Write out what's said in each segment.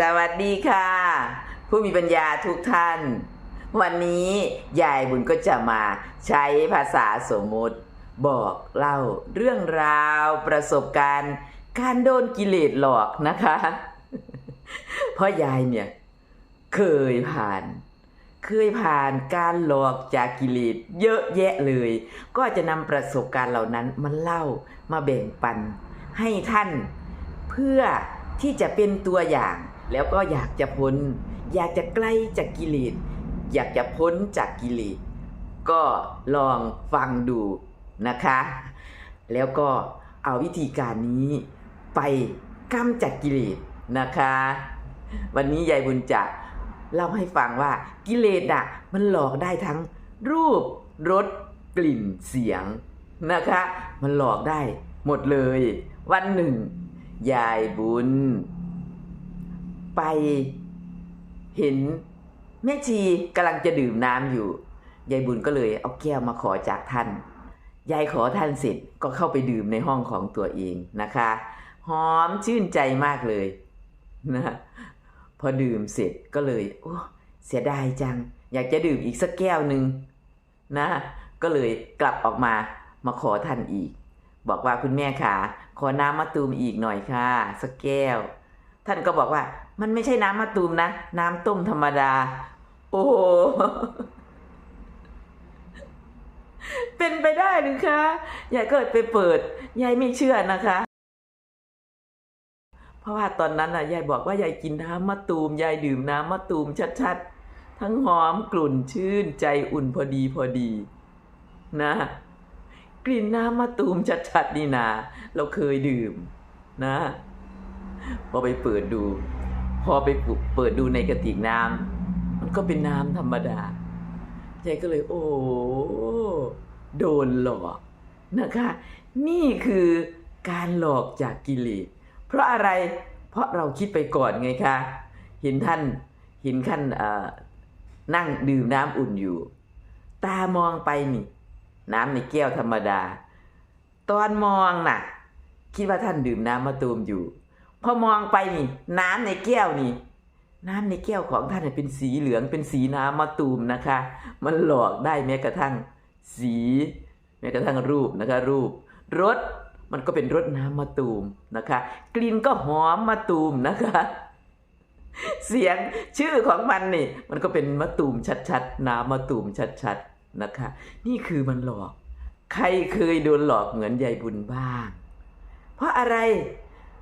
สวัสดีค่ะ ผู้มีปัญญาทุกท่าน วันนี้ยายบุญก็จะมาใช้ภาษาสมมุติ บอกเล่าเรื่องราวประสบการณ์ การโดนกิเลสหลอกนะคะ เพราะยายเนี่ยเคยผ่าน เคยผ่านการหลอกจากกิเลสเยอะแยะเลย ก็จะนำประสบการณ์เหล่านั้นมาเล่ามาแบ่งปันให้ท่านเพื่อที่จะเป็นตัวอย่าง แล้วก็อยากจะพ้น อยากจะใกล้จากกิเลสอยากจะพ้นจากกิเลสก็ลองฟังดูนะคะ แล้วก็เอาวิธีการนี้ไปกำจัดกิเลสนะคะ วันนี้ยายบุญจะเล่าให้ฟังว่ากิเลสอะมันหลอกได้ทั้งรูปรสกลิ่นเสียงนะคะ มันหลอกได้หมดเลย วันหนึ่ง ยายบุญ ไปเห็นแม่ชีกำลังจะดื่มน้ำอยู่ ยายบุญก็เลยเอาแก้วมาขอจากท่าน ยายขอท่านเสร็จก็เข้าไปดื่มในห้องของตัวเองนะคะ หอมชื่นใจมากเลยนะพอดื่มเสร็จก็เลย โอ้เสียดายจัง อยากจะดื่มอีกสักแก้วหนึ่งนะ ก็เลยกลับออกมามาขอท่านอีก บอกว่าคุณแม่ค่ะ ขอน้ำมะตูมอีกหน่อยค่ะ สักแก้ว ท่านก็บอกว่า มันไม่ใช่น้ำมะตูมนะ น้ำต้มธรรมดา โอ้เป็นไปได้หรือคะยายเกิดไปเปิดยายไม่เชื่อนะคะ เพราะว่าตอนนั้นน่ะยายบอกว่ายายกินน้ำมะตูมยายดื่มน้ำมะตูมชัดๆ ทั้งหอมกลุ่นชื่นใจอุ่นพอดีพอดี นะ กลิ่นน้ำมะตูมชัดๆนี่นาเราเคยดื่มนะ พอไปเปิดดู พอไปเปิดดูในกระติกน้ำมันก็เป็นน้ำธรรมดายายก็เลย โอ้โดนหลอกนะคะ นี่คือการหลอกจากกิเลสเพราะอะไรเพราะเราคิดไปก่อนไงคะ เห็นท่านเห็นท่านนั่งดื่มน้ำอุ่นอยู่ ตามองไปนี่ น้ำในแก้วธรรมดา ตอนมองน่ะ คิดว่าท่านดื่มน้ำมะตูมอยู่ พอมองไปนี่ น้ำในแก้วนี่ น้ำในแก้วของท่านเป็นสีเหลืองเป็นสีน้ำมะตูมนะคะ มันหลอกได้แม้กระทั่งสี แม้กระทั่งรูปนะคะ รูปรสมันก็เป็นรสน้ำมะตูมนะคะ กลิ่นก็หอมมะตูมนะคะ เสียงชื่อของมันนี่ มันก็เป็นมะตูมชัดๆ น้ำมะตูมชัดๆนะคะ นี่คือมันหลอก ใครเคยโดนหลอกเหมือนยายบุญบ้าง เพราะอะไร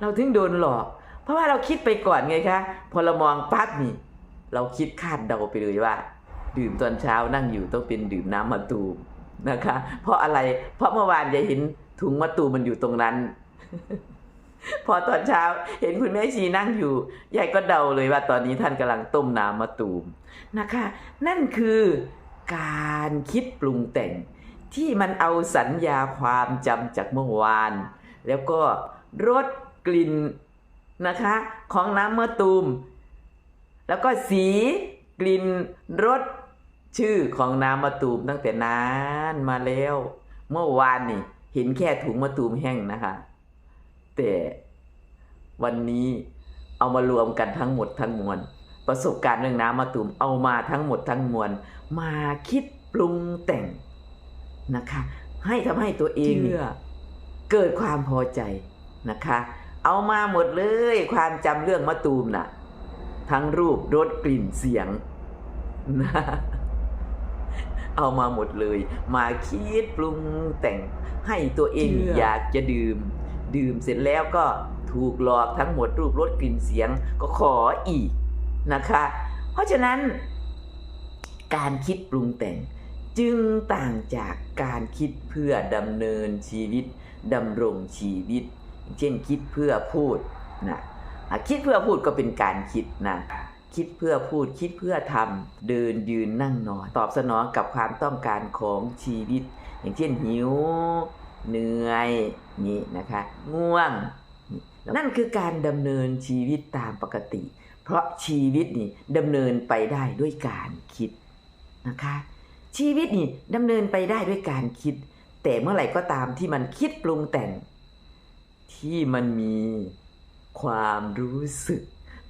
เราถึงโดนหลอก เพราะว่าเราคิดไปก่อนไงคะพอเรามองปั๊บนี่ เราคิดคาดเดาไปเลยว่า ดื่มตอนเช้านั่งอยู่ต้องเป็นดื่มน้ำมะตูมนะคะ เพราะอะไร เพราะเมื่อวานยายเห็นถุงมะตูมมันอยู่ตรงนั้น พอตอนเช้าเห็นคุณแม่ชีนั่งอยู่ยายก็เดาเลยว่าตอนนี้ท่านกำลังต้มน้ำมะตูมนะคะ นั่นคือการคิดปรุงแต่งที่มันเอาสัญญาความจำจากเมื่อวาน แล้วก็รส กลิ่นนะคะ ของน้ำมะตูม แล้วก็สีกลิ่นรสชื่อของน้ำมะตูมตั้งแต่นานมาแล้ว เมื่อวานนี่เห็นแค่ถุงมะตูมแห้งนะคะ แต่วันนี้เอามารวมกันทั้งหมดทั้งมวลประสบการณ์เรื่องน้ำมะตูมเอามาทั้งหมดทั้งมวลมาคิดปรุงแต่งนะคะ ให้ทำให้ตัวเองเนี่ยเกิดความพอใจนะคะ เอามาหมดเลยความจำเรื่องมะตูมน่ะ ทั้งรูปรสกลิ่นเสียงนะเอามาหมดเลย มาคิดปรุงแต่งให้ตัวเองเชื่ออยากจะดื่ม ดื่มเสร็จแล้วก็ถูกหลอกทั้งหมดรูปรสกลิ่นเสียงก็ขออีกนะคะ เพราะฉะนั้น การคิดปรุงแต่ง จึงต่างจากการคิดเพื่อดำเนินชีวิตดำรงชีวิต เช่นคิดเพื่อพูดนะคิดเพื่อพูดก็เป็นการคิดนะคิดเพื่อพูดคิดเพื่อทำเดินยืนนั่งนอน ตอบสนองกับความต้องการของชีวิต อย่างเช่นหิว เหนื่อยนี่นะคะง่วง นั่นคือการดำเนินชีวิตตามปกติ เพราะชีวิตนี่ดำเนินไปได้ด้วยการคิดนะคะ ชีวิตนี่ดำเนินไปได้ด้วยการคิด แต่เมื่อไหร่ก็ตามที่มันคิดปรุงแต่ง ที่มันมีความรู้สึก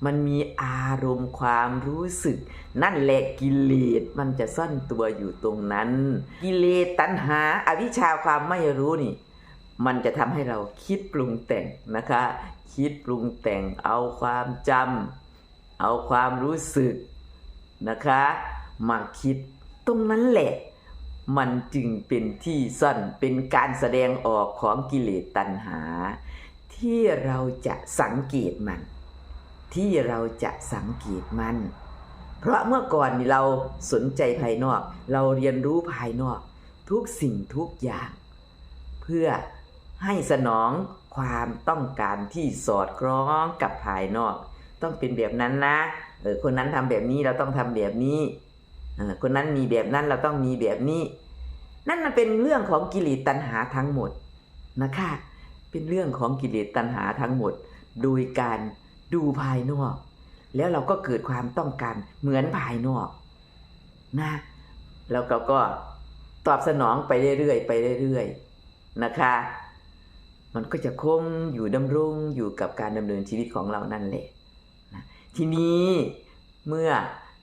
มันมีอารมณ์ความรู้สึก นั่นแหละกิเลสมันจะซ่อนตัวอยู่ตรงนั้น กิเลสตัณหาอาวิชชาความไม่รู้นี่ มันจะทำให้เราคิดปรุงแต่งนะคะ คิดปรุงแต่งเอาความจำเอาความรู้สึกนะคะมาคิดตรงนั้นแหละ มันจึงเป็นที่ซ่อนเป็นการแสดงออกของกิเลสตัณหา ที่เราจะสังเกตมัน ที่เราจะสังเกตมัน เพราะเมื่อก่อนเราสนใจภายนอก เราเรียนรู้ภายนอก ทุกสิ่งทุกอย่าง เพื่อให้สนองความต้องการที่สอดคล้องกับภายนอก ต้องเป็นแบบนั้นนะเออคนนั้นทำแบบนี้เราต้องทำแบบนี้ คนนั้นมีแบบนั้นเราต้องมีแบบนี้ นั่นมันเป็นเรื่องของกิเลสตัณหาทั้งหมดนะคะ เป็นเรื่องของกิเลสตัณหาทั้งหมด โดยการดูภายนอก แล้วเราก็เกิดความต้องการเหมือนภายนอกนะแล้วเราก็ตอบสนองไปเรื่อยๆไปเรื่อยๆนะคะ มันก็จะคงอยู่ดำรงอยู่กับการดำเนินชีวิตของเรานั่นแหละนะทีนี้เมื่อ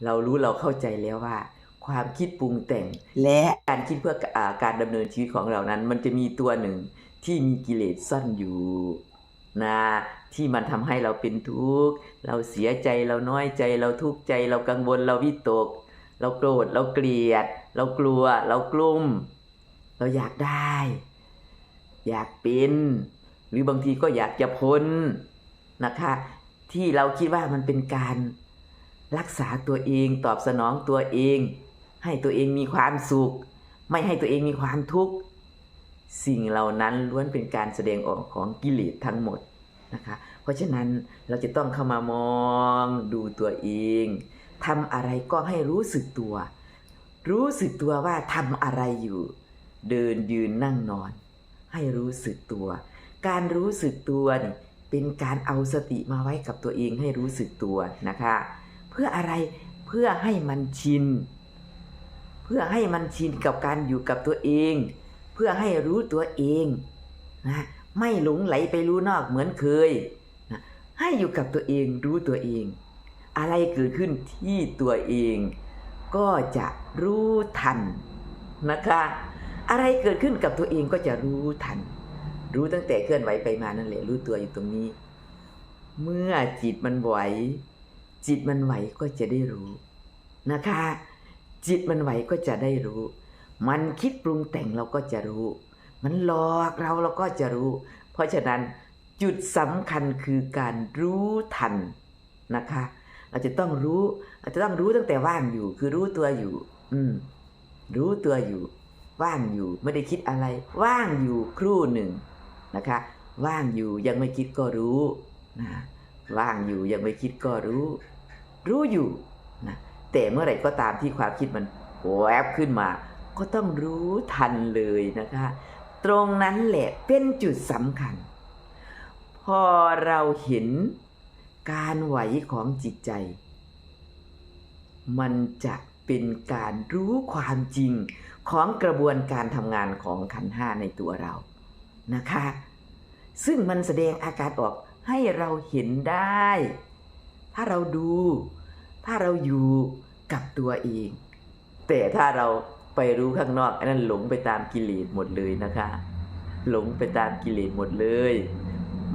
เรารู้เราเข้าใจแล้วว่า ความคิดปรุงแต่ง และการคิดเพื่ออการดำเนินชีวิตของเรานั้น มันจะมีตัวหนึ่งที่มีกิเลสซ่อนอยู่นะที่มันทำให้เราเป็นทุกข์เราเสียใจเราน้อยใจเราทุกข์ใจ เรากังวลเราวิตก เราโกรธเราเกลียด เรากลัว เรากลุ้มเราอยากได้ อยากเป็น หรือบางทีก็อยากจะพ้นนะคะ ที่เราคิดว่ามันเป็นการ รักษาตัวเองตอบสนองตัวเอง ให้ตัวเองมีความสุข ไม่ให้ตัวเองมีความทุกข์สิ่งเหล่านั้นล้วนเป็นการแสดงออกของกิเลสทั้งหมดนะคะเพราะฉะนั้นเราจะต้องเข้ามามองดูตัวเองทำอะไรก็ให้รู้สึกตัว รู้สึกตัวว่าทำอะไรอยู่ เดินยืนนั่งนอน ให้รู้สึกตัว การรู้สึกตัวนี่เป็นการเอาสติมาไว้กับตัวเองให้รู้สึกตัวนะคะ เพื่ออะไรเพื่อให้มันชิน เพื่อให้มันชินกับการอยู่กับตัวเอง เพื่อให้รู้ตัวเองนะไม่หลงไหลไปรู้นอกเหมือนเคยนะให้อยู่กับตัวเองรู้ตัวเอง อะไรเกิดขึ้นที่ตัวเอง ก็จะรู้ทันนะคะ อะไรเกิดขึ้นกับตัวเองก็จะรู้ทัน รู้ตั้งแต่เคลื่อนไหวไปมานั่นแหละรู้ตัวอยู่ตรงนี้ เมื่อจิตมันไหว จิตมันไหวก็จะได้รู้นะคะ จิตมันไหวก็จะได้รู้ มันคิดปรุงแต่งเราก็จะรู้ มันหลอกเราเราก็จะรู้ เพราะฉะนั้นจุดสำคัญคือการรู้ทันนะคะ เราจะต้องรู้เราจะต้องรู้ตั้งแต่ว่างอยู่ คือรู้ตัวอยู่ อืม รู้ตัวอยู่ ว่างอยู่ไม่ได้คิดอะไร ว่างอยู่ครู่หนึ่งนะคะ ว่างอยู่ยังไม่คิดก็รู้นะว่างอยู่ยังไม่คิดก็รู้ รู้อยู่นะแต่เมื่อไหร่ก็ตามที่ความคิดมันแวบขึ้นมา ก็ต้องรู้ทันเลยนะคะ ตรงนั้นแหละเป็นจุดสำคัญ พอเราเห็นการไหวของจิตใจ มันจะเป็นการรู้ความจริงของกระบวนการทำงานของขันห้าในตัวเรานะคะ ซึ่งมันแสดงอาการออกให้เราเห็นได้ ถ้าเราดู ถ้าเราอยู่กับตัวเอง แต่ถ้าเราไปรู้ข้างนอกอันนั้นหลงไปตามกิเลสหมดเลยนะคะ หลงไปตามกิเลสหมดเลย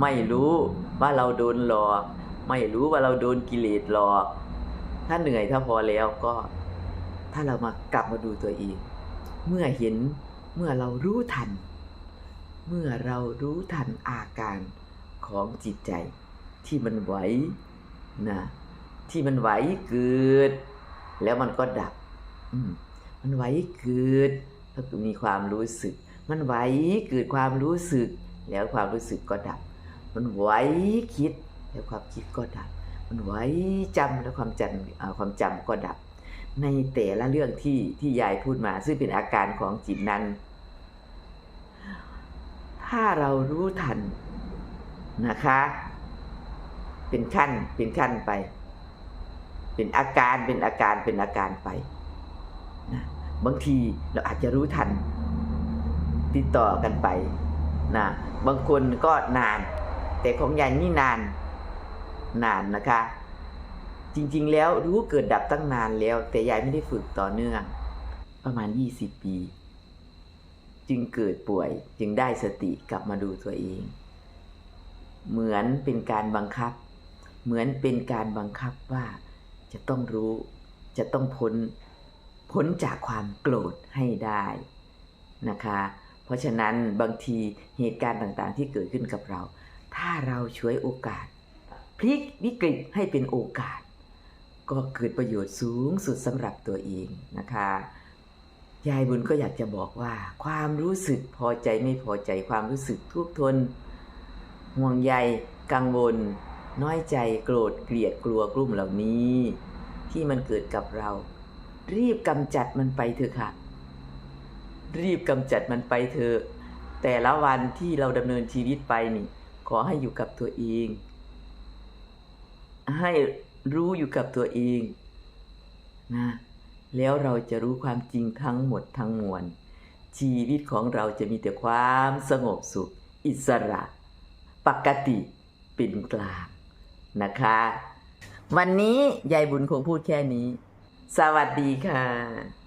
ไม่รู้ว่าเราโดนหลอกไม่รู้ว่าเราโดนกิเลสหลอก ถ้าเหนื่อยถ้าพอแล้วก็ถ้าเรามากลับมาดูตัวเอง เมื่อเห็นเมื่อเรารู้ทัน เมื่อเรารู้ทันอาการของจิตใจที่มันไหว นะที่มันไหวเกิด แล้วมันก็ดับมันไหวเกิดแล้วก็มีความรู้สึก มันไหวเกิดความรู้สึก แล้วความรู้สึกก็ดับ มันไหวคิด แล้วความคิดก็ดับ มันไหวจำแล้วความจำความจำก็ดับ ในแต่ละเรื่องที่ที่ยายพูดมา ซึ่งเป็นอาการของจิตนั้น ถ้าเรารู้ทันนะคะ เป็นขั้นเป็นขั้นไป เป็นอาการเป็นอาการเป็นอาการไปนะบางทีเราอาจจะรู้ทัน ติดต่อกันไปนะบางคนก็นาน แต่ของยายนี่นานนานนะคะ จริงๆแล้วรู้เกิดดับตั้งนานแล้ว แต่ยายไม่ได้ฝึกต่อเนื่อง ประมาณ 20 ปี จึงเกิดป่วยจึงได้สติกลับมาดูตัวเอง เหมือนเป็นการบังคับ เหมือนเป็นการบังคับว่าจะต้องรู้ จะต้องพ้นพ้นจากความโกรธให้ได้นะคะ เพราะฉะนั้นบางทีเหตุการณ์ต่างๆ ที่เกิดขึ้นกับเรา ถ้าเราช่วยโอกาส พลิกวิกฤตให้เป็นโอกาส ก็เกิดประโยชน์สูงสุดสำหรับตัวเองนะคะยายบุญก็อยากจะบอกว่า ความรู้สึกพอใจไม่พอใจความรู้สึกทุกทนห่วงใยกังวล น้อยใจโกรธเกลียดกลัวกลุ่มเหล่านี้ ที่มันเกิดกับเรา รีบกำจัดมันไปเถอะค่ะ รีบกำจัดมันไปเถอะแต่ละวันที่เราดำเนินชีวิตไปนี่ ขอให้อยู่กับตัวเอง ให้รู้อยู่กับตัวเองนะแล้วเราจะรู้ความจริงทั้งหมดทั้งมวลชีวิตของเราจะมีแต่ความสงบสุข อิสระ ปกติเป็นกลาง นะคะ วันนี้ยายบุญคงพูดแค่นี้ สวัสดีค่ะ